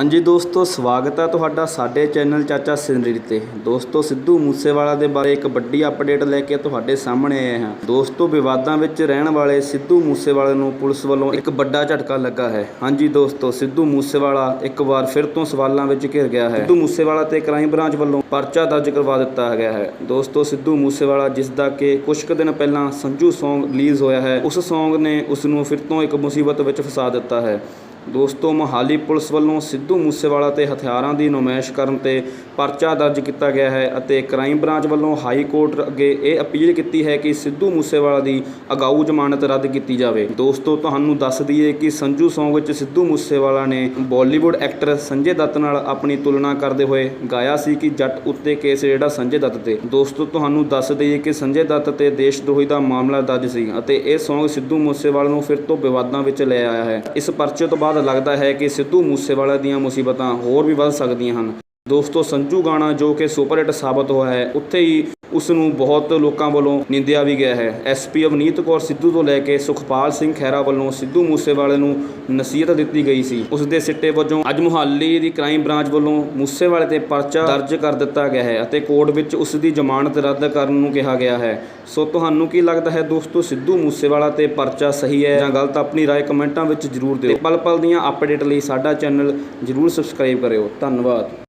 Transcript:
ਹਾਂਜੀ ਦੋਸਤੋ, ਸਵਾਗਤ ਹੈ ਤੁਹਾਡਾ ਸਾਡੇ ਚੈਨਲ ਚਾਚਾ ਸਿੰਦਰੀ ਤੇ। ਦੋਸਤੋ, ਸਿੱਧੂ ਮੂਸੇਵਾਲਾ ਦੇ ਬਾਰੇ ਇੱਕ ਵੱਡੀ ਅਪਡੇਟ ਲੈ ਕੇ ਤੁਹਾਡੇ ਸਾਹਮਣੇ ਆਏ ਹਾਂ। ਦੋਸਤੋ, ਵਿਵਾਦਾਂ ਵਿੱਚ ਰਹਿਣ ਵਾਲੇ ਸਿੱਧੂ ਮੂਸੇਵਾਲੇ ਨੂੰ ਪੁਲਿਸ ਵੱਲੋਂ ਇੱਕ ਵੱਡਾ ਝਟਕਾ ਲੱਗਾ ਹੈ। ਹਾਂਜੀ ਦੋਸਤੋ, ਸਿੱਧੂ ਮੂਸੇਵਾਲਾ ਇੱਕ ਵਾਰ ਫਿਰ ਤੋਂ ਸਵਾਲਾਂ ਵਿੱਚ ਘਿਰ ਗਿਆ ਹੈ। ਸਿੱਧੂ ਮੂਸੇਵਾਲਾ ਤੇ ਕ੍ਰਾਈਮ ਬ੍ਰਾਂਚ ਵੱਲੋਂ ਪਰਚਾ ਦਰਜ ਕਰਵਾ ਦਿੱਤਾ ਗਿਆ ਹੈ। ਦੋਸਤੋ, ਸਿੱਧੂ ਮੂਸੇਵਾਲਾ ਜਿਸ ਦਾ ਕਿ ਕੁਝ ਕੁ ਦਿਨ ਪਹਿਲਾਂ ਸੰਜੂ Song ਰਿਲੀਜ਼ ਹੋਇਆ ਹੈ, ਉਸ Song ਨੇ ਉਸ ਨੂੰ ਫਿਰ ਤੋਂ ਇੱਕ ਮੁਸੀਬਤ ਵਿੱਚ ਫਸਾ ਦਿੱਤਾ ਹੈ। ਦੋਸਤੋ, ਮੋਹਾਲੀ ਪੁਲਿਸ ਵੱਲੋਂ ਸਿੱਧੂ ਮੂਸੇਵਾਲਾ ਤੇ ਹਥਿਆਰਾਂ ਦੀ ਨੁਮਾਇਸ਼ ਕਰਨ ਤੇ ਪਰਚਾ ਦਰਜ ਕੀਤਾ ਗਿਆ ਹੈ ਅਤੇ ਕ੍ਰਾਈਮ ਬ੍ਰਾਂਚ ਵੱਲੋਂ ਹਾਈ ਕੋਰਟ ਅੱਗੇ ਇਹ ਅਪੀਲ ਕੀਤੀ ਹੈ ਕਿ ਸਿੱਧੂ ਮੂਸੇਵਾਲਾ ਦੀ ਅਗਾਊ ਜ਼ਮਾਨਤ ਰੱਦ ਕੀਤੀ ਜਾਵੇ। ਦੋਸਤੋ, ਤੁਹਾਨੂੰ ਦੱਸ ਦਈਏ ਕਿ ਸੰਜੂ ਸੌਂਗ ਵਿੱਚ ਸਿੱਧੂ ਮੂਸੇਵਾਲਾ ਨੇ ਬਾਲੀਵੁੱਡ ਐਕਟਰ ਸੰਜੇ ਦੱਤ ਨਾਲ ਆਪਣੀ ਤੁਲਨਾ ਕਰਦੇ ਹੋਏ ਗਾਇਆ ਸੀ ਕਿ ਜੱਟ ਉੱਤੇ ਕੇਸ ਜਿਹੜਾ ਸੰਜੇ ਦੱਤ ਤੇ। ਦੋਸਤੋ, ਤੁਹਾਨੂੰ ਦੱਸ ਦਈਏ ਕਿ ਸੰਜੇ ਦੱਤ ਤੇ ਦੇਸ਼ ਦੋਹੀ ਦਾ ਮਾਮਲਾ ਦਰਜ ਸੀ ਅਤੇ ਇਹ ਸੌਂਗ ਸਿੱਧੂ ਮੂਸੇਵਾਲਾ ਨੂੰ ਫਿਰ ਤੋਂ ਵਿਵਾਦਾਂ ਵਿੱਚ ਲੈ ਆਇਆ ਹੈ। ਇਸ ਪਰਚੇ ਤੋਂ ਬਾਅਦ ਲੱਗਦਾ ਹੈ ਕਿ ਸਿੱਧੂ ਮੂਸੇਵਾਲਾ ਦੀਆਂ ਮੁਸੀਬਤਾਂ ਹੋਰ ਵੀ ਵੱਧ ਸਕਦੀਆਂ ਹਨ। ਦੋਸਤੋ ਸੰਜੂ ਗਾਣਾ ਜੋ ਕਿ ਸੁਪਰ ਹਿੱਟ ਸਾਬਤ ਹੋਇਆ ਹੈ ਉੱਥੇ ਹੀ ਉਸ ਨੂੰ ਬਹੁਤ ਲੋਕਾਂ ਵੱਲੋਂ ਨਿੰਦਿਆ ਵੀ ਗਿਆ ਹੈ ਐਸਪੀ ਅਵਨੀਤ ਕੌਰ ਸਿੱਧੂ ਤੋਂ ਲੈ ਕੇ ਸੁਖਪਾਲ ਸਿੰਘ ਖਹਿਰਾ ਵੱਲੋਂ ਸਿੱਧੂ ਮੂਸੇਵਾਲੇ ਨੂੰ ਨਸੀਹਤ ਦਿੱਤੀ ਗਈ ਸੀ ਉਸ ਦੇ ਸਿੱਟੇ ਵਜੋਂ ਅੱਜ ਮੁਹਾਲੀ ਦੀ ਕ੍ਰਾਈਮ ਬ੍ਰਾਂਚ ਵੱਲੋਂ ਮੂਸੇਵਾਲੇ ਤੇ ਪਰਚਾ ਦਰਜ ਕਰ ਦਿੱਤਾ ਗਿਆ ਹੈ ਅਤੇ ਕੋਰਟ ਵਿੱਚ ਉਸ ਦੀ ਜ਼ਮਾਨਤ ਰੱਦ ਕਰਨ ਨੂੰ ਕਿਹਾ ਗਿਆ ਹੈ ਸੋ ਤੁਹਾਨੂੰ ਕੀ ਲੱਗਦਾ ਹੈ ਦੋਸਤੋ ਸਿੱਧੂ ਮੂਸੇਵਾਲਾ ਤੇ ਪਰਚਾ ਸਹੀ ਹੈ ਜਾਂ ਗਲਤ ਆਪਣੀ رائے ਕਮੈਂਟਾਂ ਵਿੱਚ ਜ਼ਰੂਰ ਦਿਓ ਪਲ ਪਲ ਦੀਆਂ ਅਪਡੇਟ ਲਈ ਸਾਡਾ ਚੈਨਲ ਜ਼ਰੂਰ ਸਬਸਕ੍ਰਾਈਬ ਕਰਿਓ ਧੰਨਵਾਦ